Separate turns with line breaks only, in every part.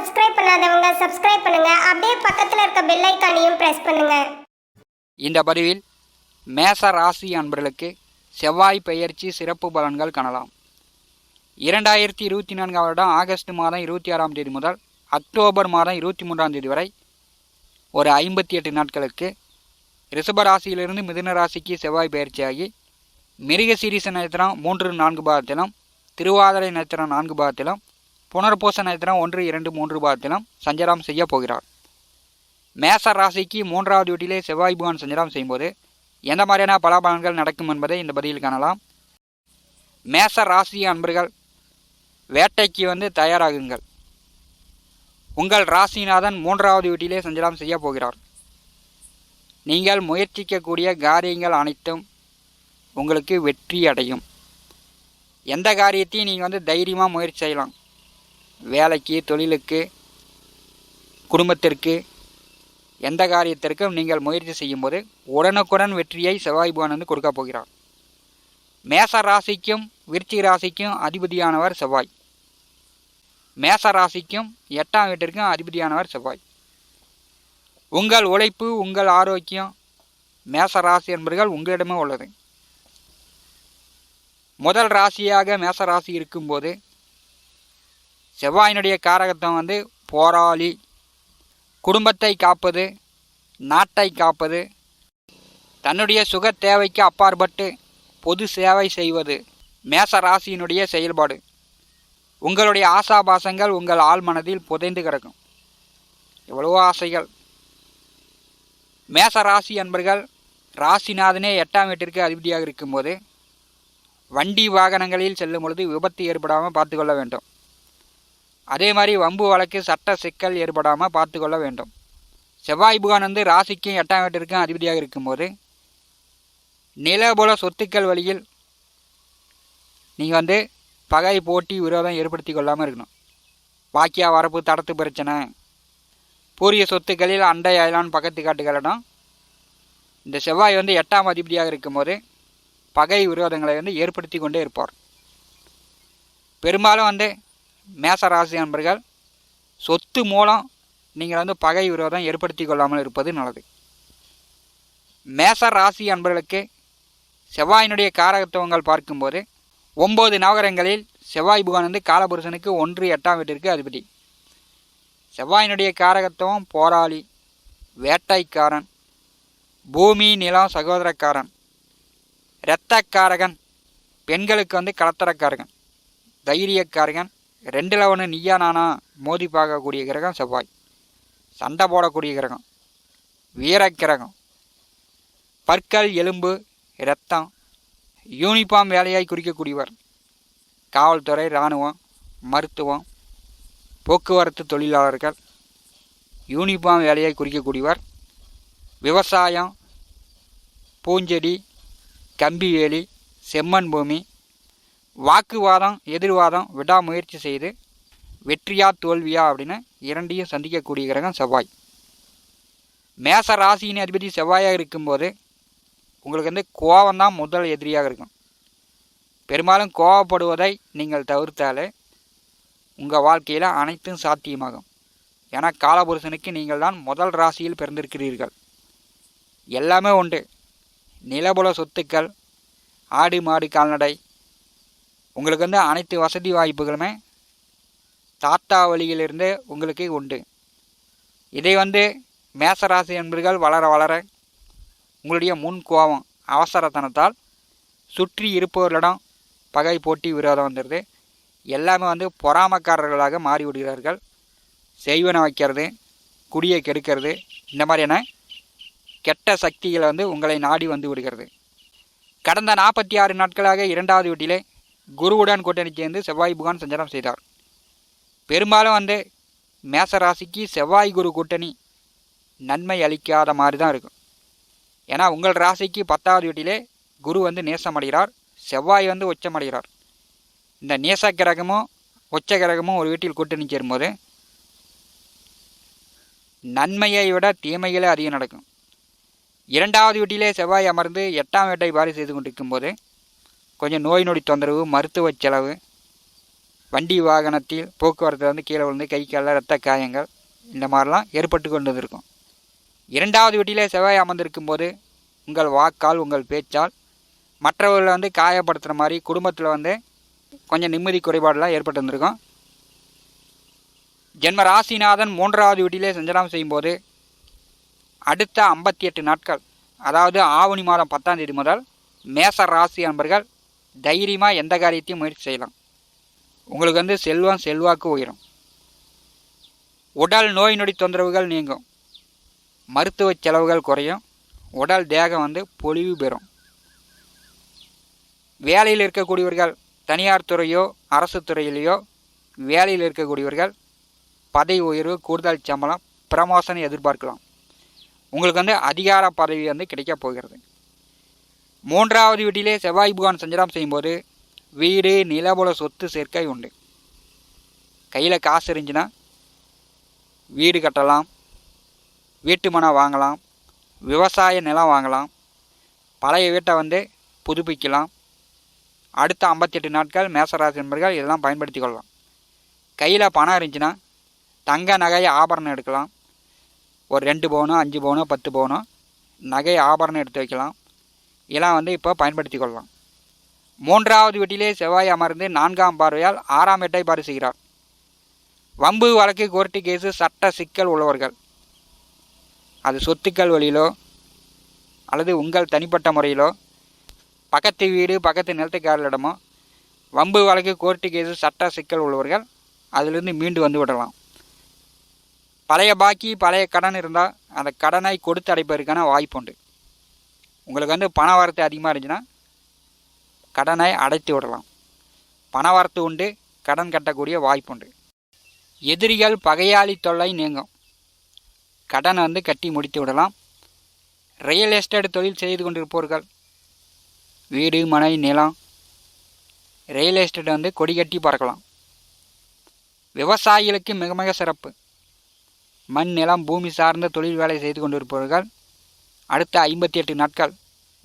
Subscribe பண்ணாதவங்க subscribe பண்ணுங்க. அப்படியே பக்கத்தில் இருக்க பெல் ஐக்கானையும் பிரஸ் பண்ணுங்க.
இந்த பதிவில் மேச ராசி அன்பர்களுக்கு செவ்வாய் பெயர்ச்சி சிறப்பு பலன்கள் காணலாம். இரண்டாயிரத்தி இருபத்தி நான்காம் வருடம் ஆகஸ்ட் மாதம் இருபத்தி ஆறாம் தேதி முதல் அக்டோபர் மாதம் இருபத்தி மூன்றாம் தேதி வரை ஒரு ஐம்பத்தி எட்டு நாட்களுக்கு ரிஷப ராசியிலிருந்து மிதுன ராசிக்கு செவ்வாய் பயிற்சியாகி மிருகசீரிச நட்சத்திரம் மூன்று நான்கு பாகத்திலும் திருவாதிரை நட்சத்திரம் நான்கு பாகத்திலும் புனர்பூச நட்சத்திரம் ஒன்று இரண்டு மூன்று பாதத்திலும் சஞ்சாரம் செய்ய போகிறார். மேச ராசிக்கு மூன்றாவது வீட்டிலே செவ்வாய் புகான் சஞ்சாரம் செய்யும்போது எந்த மாதிரியான பலாபலன்கள் நடக்கும் என்பதை இந்த பதிவில் காணலாம். மேச ராசி அன்பர்கள் வேட்டைக்கு வந்து தயாராகுங்கள். உங்கள் ராசிநாதன் மூன்றாவது வீட்டிலே சஞ்சாரம் செய்ய போகிறார். நீங்கள் முயற்சிக்கக்கூடிய காரியங்கள் அனைத்தும் உங்களுக்கு வெற்றி அடையும். எந்த காரியத்தையும் நீங்கள் வந்து தைரியமாக முயற்சி செய்யலாம். வேலைக்கு தொழிலுக்கு குடும்பத்திற்கு எந்த காரியத்திற்கும் நீங்கள் முயற்சி செய்யும்போது உடனுக்குடன் வெற்றியை செவ்வாய் பகவான் வந்து கொடுக்க போகிறார். மேச ராசிக்கும் விருச்சிக ராசிக்கும் அதிபதியானவர் செவ்வாய். மேச ராசிக்கும் எட்டாம் வீட்டிற்கும் அதிபதியானவர் செவ்வாய். உங்கள் உழைப்பு உங்கள் ஆரோக்கியம் மேச ராசி என்பவர்கள் உங்களிடமே உள்ளது. முதல் ராசியாக மேச ராசி இருக்கும்போது செவ்வாயினுடைய காரகத்துவம் வந்து போராளி குடும்பத்தை காப்பது நாட்டை காப்பது தன்னுடைய சுக தேவைக்கு அப்பாற்பட்டு பொது சேவை செய்வது மேச ராசியினுடைய செயல்பாடு. உங்களுடைய ஆசாபாசங்கள் உங்கள் ஆழ்மனதில் புதைந்து கிடக்கும். எவ்வளவோ ஆசைகள். மேச ராசி அன்பர்கள் ராசிநாதனே எட்டாம் வீட்டிற்கு அதிபதியாக இருக்கும்போது வண்டி வாகனங்களில் செல்லும் பொழுது விபத்து ஏற்படாமல் பார்த்துக்கொள்ள வேண்டும். அதே மாதிரி வம்பு வழக்கு சட்ட சிக்கல் ஏற்படாமல் பார்த்துக்கொள்ள வேண்டும். செவ்வாய் புகான் வந்து ராசிக்கும் எட்டாம் வீட்டிற்கும் அதிபதியாக இருக்கும்போது நிலபுல சொத்துக்கள் வழியில் நீங்கள் வந்து பகை போட்டி விரோதம் ஏற்படுத்தி கொள்ளாமல் இருக்கணும். வாக்கியா வரப்பு தடத்து பிரச்சனை பூரிய சொத்துக்களில் அண்டை அயலான் பக்கத்து காட்டுகளிடம் இந்த செவ்வாய் வந்து எட்டாம் அதிபதியாக இருக்கும்போது பகை விரோதங்களை வந்து ஏற்படுத்தி கொண்டே இருப்பார். பெரும்பாலும் வந்து மேச ராசி சொத்து மூலம் நீங்கள் வந்து பகை விரோதம் ஏற்படுத்தி கொள்ளாமல் இருப்பது நல்லது. மேச ராசி அன்பர்களுக்கு செவ்வாயினுடைய காரகத்துவங்கள் பார்க்கும்போது ஒம்பது நவகரங்களில் செவ்வாய் புகான் வந்து காலபுருஷனுக்கு ஒன்று எட்டாம் வீட்டிற்கு அதிபதி. செவ்வாயினுடைய காரகத்துவம் போராளி வேட்டைக்காரன் பூமி நிலம் சகோதரக்காரன் இரத்தக்காரகன் பெண்களுக்கு வந்து கலத்தரக்காரகன் தைரியக்காரகன் ரெண்டில் ஒன்று நீயா நானா மோதி பார்க்கக்கூடிய கிரகம் செவ்வாய். சண்டை போடக்கூடிய கிரகம். வீரக்கிரகம் பற்கள் எலும்பு இரத்தம் யூனிஃபார்ம் வேலையாய் குறிக்கக்கூடியவர். காவல்துறை இராணுவம் மருத்துவம் போக்குவரத்து தொழிலாளர்கள் யூனிஃபார்ம் வேலையை குறிக்கக்கூடியவர். விவசாயம் பூஞ்செடி கம்பிவேலி செம்மண் பூமி வாக்குவாதம் எதிர்வாதம் விடாமுயற்சி செய்து வெற்றியா தோல்வியா அப்படின்னு இரண்டையும் சந்திக்கக்கூடிய கிரகம் செவ்வாய். மேச ராசியின் அதிபதி செவ்வாயாக இருக்கும்போது உங்களுக்கு வந்து கோபம் தான் முதல் எதிரியாக இருக்கும். பெரும்பாலும் கோவப்படுவதை நீங்கள் தவிர்த்தாலே உங்கள் வாழ்க்கையில் அனைத்தும் சாத்தியமாகும். ஏன்னா காலபுருஷனுக்கு நீங்கள் தான் முதல் ராசியில் பிறந்திருக்கிறீர்கள். எல்லாமே உண்டு. நிலபுல சொத்துக்கள் ஆடு மாடு கால்நடை உங்களுக்கு வந்து அனைத்து வசதி வாய்ப்புகளுமே தாத்தா வழியிலிருந்து உங்களுக்கு உண்டு. இதை வந்து மேசராசி என்பர்கள் வளர வளர உங்களுடைய முன் கோபம் அவசரத்தனத்தால் சுற்றி இருப்பவர்களிடம் பகை போட்டி விரோதம் வந்துடுது எல்லாமே வந்து பொறாமக்காரர்களாக மாறிவிடுகிறார்கள். செய்வன வைக்கிறது குடியை கெடுக்கிறது இந்த மாதிரியான கெட்ட சக்திகளை வந்து உங்களை நாடி வந்து விடுகிறது. கடந்த நாற்பத்தி ஆறு நாட்களாக இரண்டாவது வீட்டிலே குருவுடன் கூட்டணி சேர்ந்து செவ்வாய் புகான் சஞ்சாரம் செய்தார். பெரும்பாலும் வந்து மேச ராசிக்கு செவ்வாய் குரு கூட்டணி நன்மை அளிக்காத மாதிரி தான் இருக்கும். ஏன்னா உங்கள் ராசிக்கு பத்தாவது வீட்டிலே குரு வந்து நேசமடைகிறார் செவ்வாய் வந்து உச்சமடைகிறார். இந்த நேச கிரகமும் உச்ச கிரகமும் ஒரு வீட்டில் கூட்டணி சேரும்போது நன்மையை விட தீமைகளே அதிகம் நடக்கும். இரண்டாவது வீட்டிலே செவ்வாய் அமர்ந்து எட்டாம் வீட்டை பாரி செய்து கொண்டிருக்கும் போது கொஞ்சம் நோய் நொடி தொந்தரவு மருத்துவ செலவு வண்டி வாகனத்தில் போக்குவரத்தில் வந்து கீழே விழுந்து கை காலில் ரத்த காயங்கள் இந்த மாதிரிலாம் ஏற்பட்டு கொண்டு இருக்கும் இரண்டாவது வீட்டிலே செவ்வாய் அமர்ந்திருக்கும் போது உங்கள் வாக்கால் உங்கள் பேச்சால் மற்றவர்களை வந்து காயப்படுத்துகிற மாதிரி குடும்பத்தில் வந்து கொஞ்சம் நிம்மதி குறைபாடெலாம் ஏற்பட்டு வந்திருக்கும். ஜென்ம ராசிநாதன் மூன்றாவது வீட்டிலே சஞ்சலம் செய்யும்போது அடுத்த ஐம்பத்தி எட்டு நாட்கள் அதாவது ஆவணி மாதம் பத்தாம் தேதி முதல் மேச ராசி அன்பர்கள் தைரியமாக எந்த காரியத்தையும் முயற்சி செய்யலாம். உங்களுக்கு வந்து செல்வம் செல்வாக்கு உயரும். உடல் நோய் நொடி தொந்தரவுகள் நீங்கும். மருத்துவ செலவுகள் குறையும். உடல் தேகம் வந்து பொலிவு பெறும். வேலையில் இருக்கக்கூடியவர்கள் தனியார் துறையோ அரசு துறையிலேயோ வேலையில் இருக்கக்கூடியவர்கள் பதவி உயர்வு கூடுதல் சம்பளம் ப்ரமோஷன் எதிர்பார்க்கலாம். உங்களுக்கு வந்து அதிகார பதவி வந்து கிடைக்கப் போகிறது. மூன்றாவது வீட்டிலே செவ்வாய் புகான் சஞ்சலம் செய்யும்போது வீடு நிலபுல சொத்து சேர்க்கை உண்டு. கையில் காசு இருந்துச்சுன்னா வீடு கட்டலாம் வீட்டு மனம் வாங்கலாம் விவசாய நிலம் வாங்கலாம் பழைய வீட்டை வந்து புதுப்பிக்கலாம் அடுத்த ஐம்பத்தெட்டு நாட்கள் மேசராசி நண்பர்கள் இதெல்லாம் பயன்படுத்தி கொள்ளலாம். கையில் பணம் இருந்துச்சுன்னா தங்க நகையை ஆபரணம் எடுக்கலாம். ஒரு ரெண்டு பவுனோ அஞ்சு பவுனோ பத்து பவுனோ நகை ஆபரணம் எடுத்து வைக்கலாம். இதெல்லாம் வந்து இப்போ பயன்படுத்தி கொள்ளலாம். மூன்றாவது வீட்டிலே செவ்வாய் அமர்ந்து நான்காம் பார்வையால் ஆறாம் எட்டை பாரு செய்கிறார். வம்பு வழக்கு கோர்ட்டு கேஸு சட்ட சிக்கல் உள்ளவர்கள். அது சொத்துக்கள் வழியிலோ அல்லது உங்கள் தனிப்பட்ட முறையிலோ பக்கத்து வீடு பக்கத்து நிலத்துக்காரர்களிடமோ வம்பு வழக்கு கோர்ட்டு கேஸு சட்ட சிக்கல் உள்ளவர்கள் அதிலிருந்து மீண்டு வந்து விடலாம். பழைய பாக்கி பழைய கடன் இருந்தால் அந்த கடனை கொடுத்து அடைப்பதற்கான வாய்ப்பு உண்டு. உங்களுக்கு வந்து பண வரத்து அதிகமாக இருந்துச்சுன்னா கடனை அடைத்து விடலாம். பண வரத்து உண்டு கடன் கட்டக்கூடிய வாய்ப்பு உண்டு. எதிரிகள் பகையாளி தொல்லை நீங்கும். கடன் வந்து கட்டி முடித்து விடலாம். ரியல் எஸ்டேட் தொழில் செய்து கொண்டிருப்பவர்கள் வீடு மனை நிலம் ரியல் எஸ்டேட் வந்து கொடி கட்டி பறக்கலாம். விவசாயிகளுக்கு மிக மிக சிறப்பு. மண் நிலம் பூமி சார்ந்த தொழில் வேலை செய்து கொண்டிருப்பவர்கள் அடுத்த ஐம்பத்தி எட்டு நாட்கள்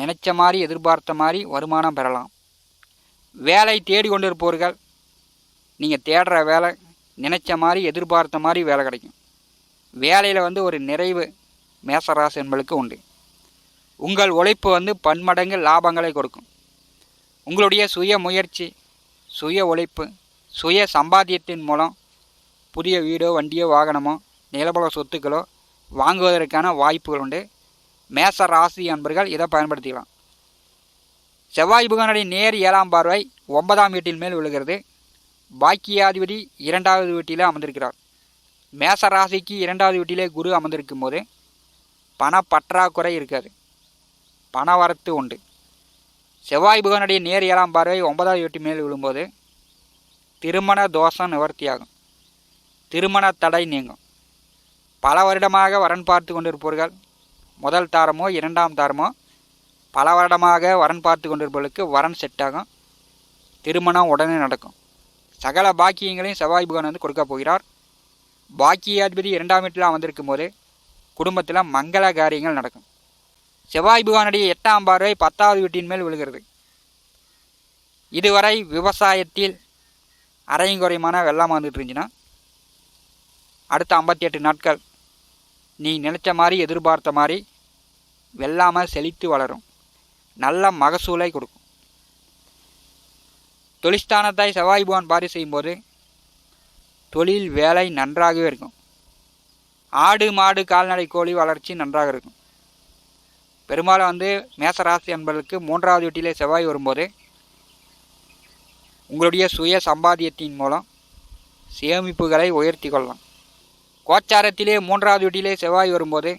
நினைச்ச மாதிரி எதிர்பார்த்த மாதிரி வருமானம் பெறலாம். வேலை தேடி கொண்டிருப்பவர்கள் நீங்கள் தேடுற வேலை நினைச்ச மாதிரி எதிர்பார்த்த மாதிரி வேலை கிடைக்கும். வேலையில் வந்து ஒரு நிறைவு மேசராசி என்பளுக்கு உண்டு. உங்கள் உழைப்பு வந்து பன்மடங்கு லாபங்களை கொடுக்கும். உங்களுடைய சுய முயற்சி சுய உழைப்பு சுய சம்பாத்தியத்தின் மூலம் புதிய வீடோ வண்டியோ வாகனமோ நிலபல சொத்துக்களோ வாங்குவதற்கான வாய்ப்புகள் உண்டு. மேச ராசி அன்பர்கள் இதை பயன்படுத்திக்கலாம். செவ்வாய் புகனுடைய நேர் ஏழாம் பார்வை ஒன்பதாம் வீட்டின் மேல் விழுகிறது. பாக்கியாதிபதி இரண்டாவது வீட்டிலே அமர்ந்திருக்கிறார். மேச ராசிக்கு இரண்டாவது வீட்டிலே குரு அமர்ந்திருக்கும் போது பண பற்றாக்குறை இருக்காது. பண வரத்து உண்டு. செவ்வாய் புகனுடைய நேர் ஏழாம் பார்வை ஒன்பதாவது வீட்டு மேல் விழும்போது திருமண தோஷம் நிவர்த்தியாகும். திருமண தடை நீங்கும். பல வருடமாக வரன் பார்த்து கொண்டிருப்பவர்கள் முதல் தாரமோ இரண்டாம் தாரமோ பல வருடமாக வரன் பார்த்து கொண்டிருப்பவர்களுக்கு வரன் செட் ஆகும். திருமணம் உடனே நடக்கும். சகல பாக்கியங்களையும் செவ்வாய் புகன் வந்து கொடுக்க போகிறார். பாக்கியாதிபதி இரண்டாம் வீட்டில் அமர்ந்திருக்கும் போது குடும்பத்தில் மங்கள காரியங்கள் நடக்கும். செவ்வாய் புகானுடைய எட்டாம் பார்வை பத்தாவது வீட்டின் மேல் விழுகிறது. இதுவரை விவசாயத்தில் அரையும் குறையுமான வெள்ளம் வந்துட்டு இருந்துச்சுன்னா அடுத்த ஐம்பத்தி எட்டு நாட்கள் நீ நினச்ச மாதிரி எதிர்பார்த்த மாதிரி வெள்ளாமல் செழித்து வளரும். நல்ல மகசூலை கொடுக்கும். தொழிற்ஸ்தானத்தை செவ்வாய் புகான் பாரி செய்யும்போது தொழில் வேலை நன்றாகவே இருக்கும். ஆடு மாடு கால்நடை கோழி வளர்ச்சி நன்றாக இருக்கும். பெரும்பாலும் வந்து மேசராசி என்பதற்கு மூன்றாவது வீட்டிலே செவ்வாய் வரும்போது உங்களுடைய சுய சம்பாத்தியத்தின் மூலம் சேமிப்புகளை உயர்த்தி கொள்ளலாம். கோச்சாரத்திலே மூன்றாவது வீட்டிலே செவ்வாய் வரும்போது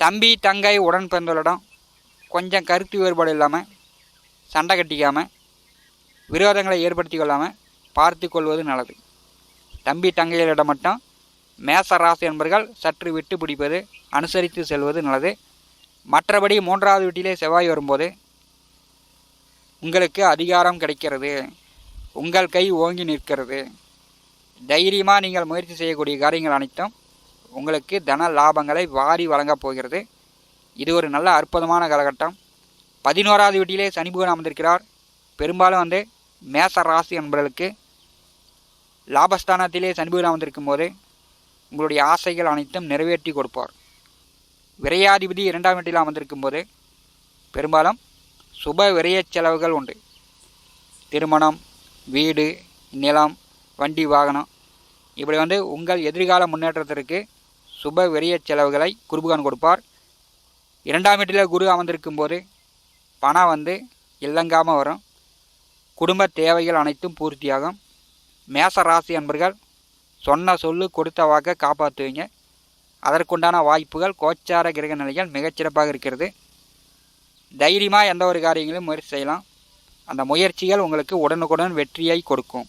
தம்பி தங்கை உடன் பிறந்தவர்களிடம் கொஞ்சம் கருத்து வேறுபாடு இல்லாமல் சண்டை கட்டிக்காமல் விரோதங்களை ஏற்படுத்தி கொள்ளாமல் பார்த்து கொள்வது நல்லது. தம்பி தங்கைகளிடம் மட்டும் மேச ராசி என்பர்கள் சற்று விட்டு பிடிப்பது அனுசரித்து செல்வது நல்லது. மற்றபடி மூன்றாவது வீட்டிலே செவ்வாய் வரும்போது உங்களுக்கு அதிகாரம் கிடைக்கிறது. உங்கள் கை ஓங்கி நிற்கிறது. தைரியமாக நீங்கள் முயற்சி செய்யக்கூடிய காரியங்கள் அனைத்தும் உங்களுக்கு தன லாபங்களை வாரி வழங்கப் போகிறது. இது ஒரு நல்ல அற்புதமான காலகட்டம். பதினோராவது வீட்டிலே சனி புகன் அமர்ந்திருக்கிறார். பெரும்பாலும் வந்து மேச ராசி என்பவர்களுக்கு லாபஸ்தானத்திலே சனி பகவான் அமர்ந்திருக்கும் போது உங்களுடைய ஆசைகள் அனைத்தும் நிறைவேற்றி கொடுப்பார். விரையாதிபதி இரண்டாம் வீட்டில் அமர்ந்திருக்கும் போது பெரும்பாலும் சுப விரையச் செலவுகள் உண்டு. திருமணம் வீடு நிலம் வண்டி வாகனம். இப்படி வந்து உங்கள் எதிர்கால முன்னேற்றத்திற்கு சுப விரயச் செலவுகளை குருபகான் கொடுப்பார். இரண்டாம் வீட்டில் குரு அமர்ந்திருக்கும் போது பணம் வந்து இல்லங்காமல் வரும். குடும்ப தேவைகள் அனைத்தும் பூர்த்தியாகும். மேச ராசி அன்பர்கள் சொன்ன சொல்லு கொடுத்த வாக்கை காப்பாற்றுவீங்க. அதற்குண்டான வாய்ப்புகள் கோச்சார கிரக நிலைகள் மிகச்சிறப்பாக இருக்கிறது. தைரியமாக எந்த ஒரு காரியங்களும் முயற்சி செய்யலாம். அந்த முயற்சிகள் உங்களுக்கு உடனுக்குடன் வெற்றியை கொடுக்கும்.